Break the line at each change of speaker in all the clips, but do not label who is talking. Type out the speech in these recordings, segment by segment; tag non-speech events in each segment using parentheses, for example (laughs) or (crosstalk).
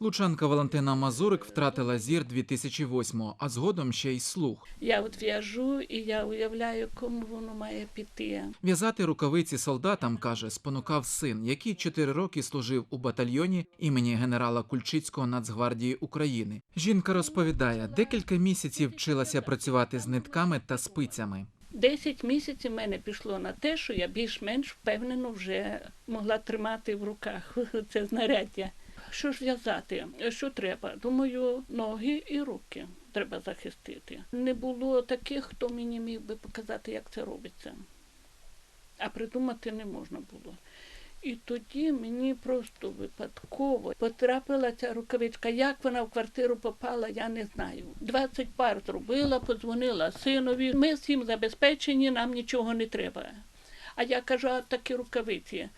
Лучанка Валентина Мазурик втратила зір 2008-го, а згодом ще й слух.
Я от в'яжу і я уявляю, кому воно має піти.
В'язати рукавиці солдатам, каже, спонукав син, який чотири роки служив у батальйоні імені генерала Кульчицького Нацгвардії України. Жінка розповідає, декілька місяців вчилася працювати з нитками та спицями.
Десять місяців мене пішло на те, що я більш-менш впевнено вже могла тримати в руках (laughs) це знаряддя. Що ж в'язати? Що треба? Думаю, ноги і руки треба захистити. Не було таких, хто мені міг би показати, як це робиться. А придумати не можна було. І тоді мені просто випадково потрапила ця рукавичка. Як вона в квартиру попала, я не знаю. 20 пар зробила, подзвонила синові. Ми всім забезпечені, нам нічого не треба. А я кажу, а такі рукавиці.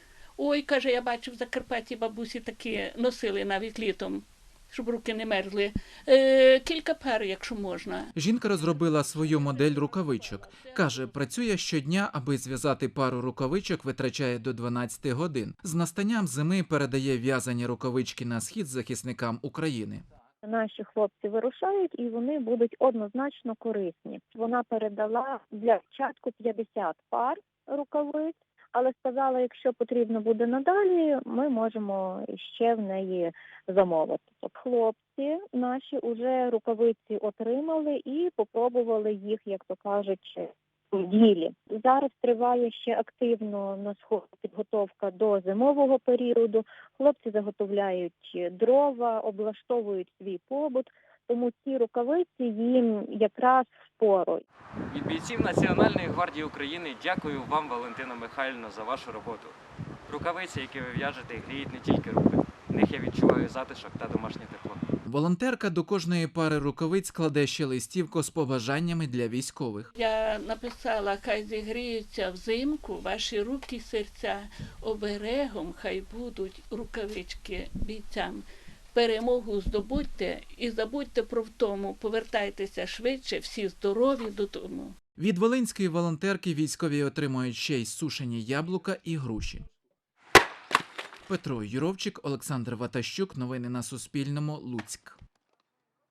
Ой, каже, я бачив в Закарпатті бабусі такі носили навіть літом, щоб руки не мерзли. Е, кілька пар, якщо можна.
Жінка розробила свою модель рукавичок. Каже, працює щодня, аби зв'язати пару рукавичок, витрачає до 12 годин. З настанням зими передає в'язані рукавички на схід захисникам України.
Наші хлопці вирушають і вони будуть однозначно корисні. Вона передала для початку 50 пар рукавиць, але сказала, якщо потрібно буде надалі, ми можемо ще в неї замовити. От Хлопці наші вже рукавиці отримали і попробували їх, як то кажуть, в ділі. Зараз триває ще активно на сході підготовка до зимового періоду. Хлопці заготовляють дрова, облаштовують свій побут, тому ці рукавиці їм якраз в.
Від бійців Національної гвардії України дякую вам, Валентина Михайлівна, за вашу роботу. Рукавиці, які ви в'яжете, гріють не тільки руки. В них я відчуваю затишок та домашнє тепло.
Волонтерка до кожної пари рукавиць кладе ще листівку з побажаннями для військових.
Я написала, хай зігріються взимку ваші руки серця, оберегом хай будуть рукавички бійцям. Перемогу здобудьте і забудьте про втому, повертайтеся швидше, всі здорові додому.
Від волинської волонтерки військові отримують ще й сушені яблука і груші. Петро Юровчик, Олександр Ватащук. Новини на Суспільному. Луцьк.